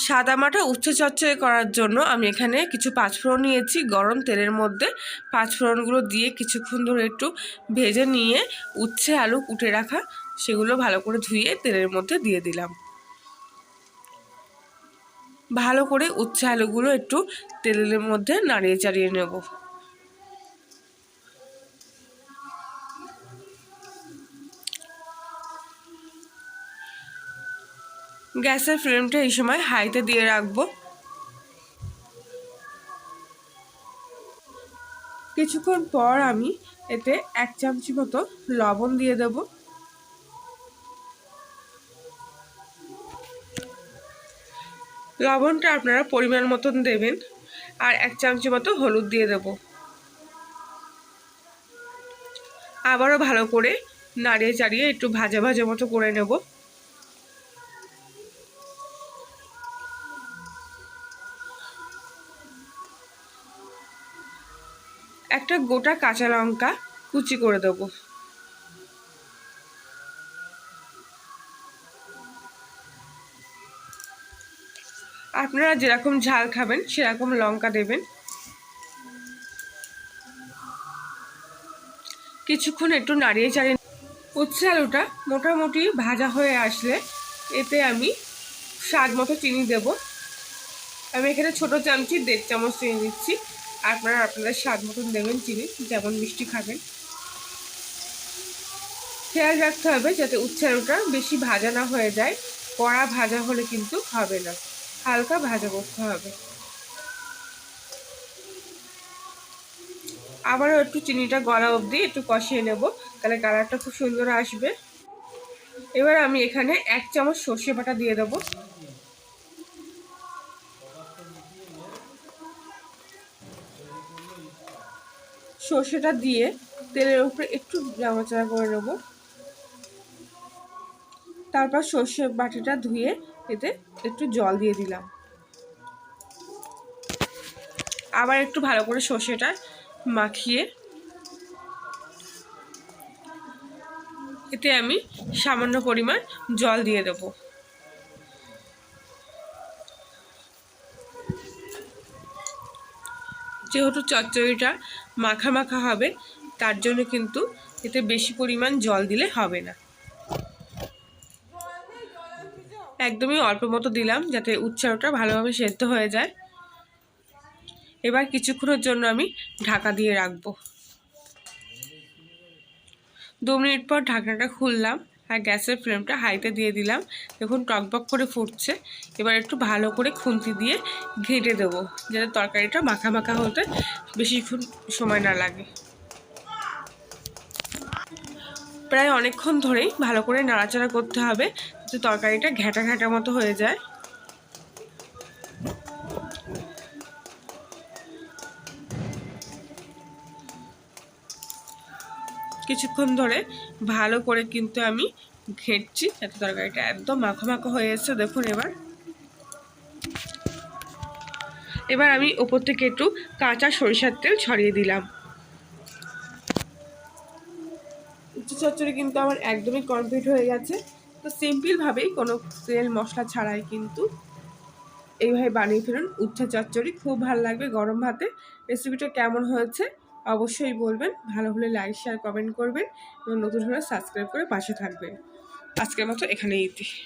সাদামাটা উচ্চ চচ্চড়ি করার জন্য আমি এখানে কিছু পাঁচফোড়ন নিয়েছি। গরম তেলের মধ্যে পাঁচফোড়নগুলো দিয়ে কিছুক্ষণ ধরে একটু ভেজে নিয়ে উচ্ছে আলু কুটে রাখা, সেগুলো ভালো করে ধুয়ে তেলের মধ্যে দিয়ে দিলাম। ভালো করে উচ্ছে আলুগুলো একটু তেলের মধ্যে নাড়িয়ে চাড়িয়ে নেব। গ্যাসের ফ্লেমটা এই সময় হাইতে দিয়ে রাখব। কিছুক্ষণ পর আমি এতে এক চামচি মতো লবণ দিয়ে দেব। লবণটা আপনারা পরিমাণ মতন দেবেন আর এক চামচি মতো হলুদ দিয়ে দেব। আবারও ভালো করে নাড়িয়ে চাড়িয়ে একটু ভাজা ভাজা মতো করে নেব। একটা গোটা কাঁচা লঙ্কা কুচি করে দেব। আপনারা যেরকম ঝাল খাবেন, সেরকম লঙ্কা দেবেন। কিছুক্ষণ একটু নাড়িয়ে চাড়িয়ে উচ্ছে আলুটা মোটামুটি ভাজা হয়ে আসলে এতে আমি স্বাদ মতো চিনি দেব। আমি এখানে ছোট চামচি, দেড় চামচ চিনি দিচ্ছি। আপনারা আপনাদের স্বাদ মতন দেবেন চিনি, যেমন মিষ্টি খাবেন। খেয়াল রাখতে হবে যাতে উচ্চারণটা বেশি ভাজা না হয়ে যায়, কড়া ভাজা হলে কিন্তু হবে না, হালকা ভাজা করতে হবে। আবারও একটু চিনিটা গলা অবধি একটু কষিয়ে নেব, তাহলে কালারটা খুব সুন্দর আসবে। এবার আমি এখানে এক চামচ সর্ষে বাটা দিয়ে দেবো। সর্ষেটা দিয়ে তেলের উপরে একটু নাড়াচাড়া করে নেব। তারপর সর্ষে বাটিটা ধুয়ে এতে একটু জল দিয়ে দিলাম। আবার একটু ভালো করে সর্ষেটা মাখিয়ে এতে আমি সামান্য পরিমাণ জল দিয়ে দেবো। যেহেতু চচ্চড়িটা মাখা মাখা হবে, তার জন্য কিন্তু এতে বেশি পরিমাণ জল দিলে হবে না। একদমই অল্প মতো দিলাম যাতে উচ্চারণটা ভালোভাবে সেদ্ধ হয়ে যায়। এবার কিছুক্ষণের জন্য আমি ঢাকা দিয়ে রাখব। দু মিনিট পর ঢাকনাটা খুললাম। আর গ্যাসের ফ্লেমটা হাইতে দিয়ে দিলাম। দেখুন, টকবক করে ফুটছে। এবার একটু ভালো করে খুন্তি দিয়ে ঘেঁটে দেবো, যাতে তরকারিটা মাখা মাখা হতে বেশিক্ষণ সময় না লাগে। প্রায় অনেকক্ষণ ধরেই ভালো করে নাড়াচাড়া করতে হবে, যাতে তরকারিটা ঘ্যাঁটা ঘ্যাঁটা মতো হয়ে যায়। কিছুক্ষণ ধরে ভালো করে কিন্তু আমি ঘেঁটছি, যাতে তরকারিটা একদম মাখো মাখো হয়ে এসছে। দেখুন এবার। এবার আমি ওপর থেকে একটু কাঁচা সরিষার তেল ছড়িয়ে দিলাম। উচ্চ চচ্চড়ি কিন্তু আমার একদমই কমপ্লিট হয়ে গেছে। তো সিম্পলভাবেই কোনো তেল মশলা ছাড়াই কিন্তু এইভাবে বানিয়ে ফেলুন। উচ্ছা চচ্চড়ি, খুব ভালো লাগবে গরম ভাতে। রেসিপিটা কেমন হয়েছে? অবশ্যই বলবেন। ভালো হলে লাইক শেয়ার কমেন্ট করবেন এবং নতুন হলে সাবস্ক্রাইব করে পাশে থাকবেন। আজকের মতো এখানেই।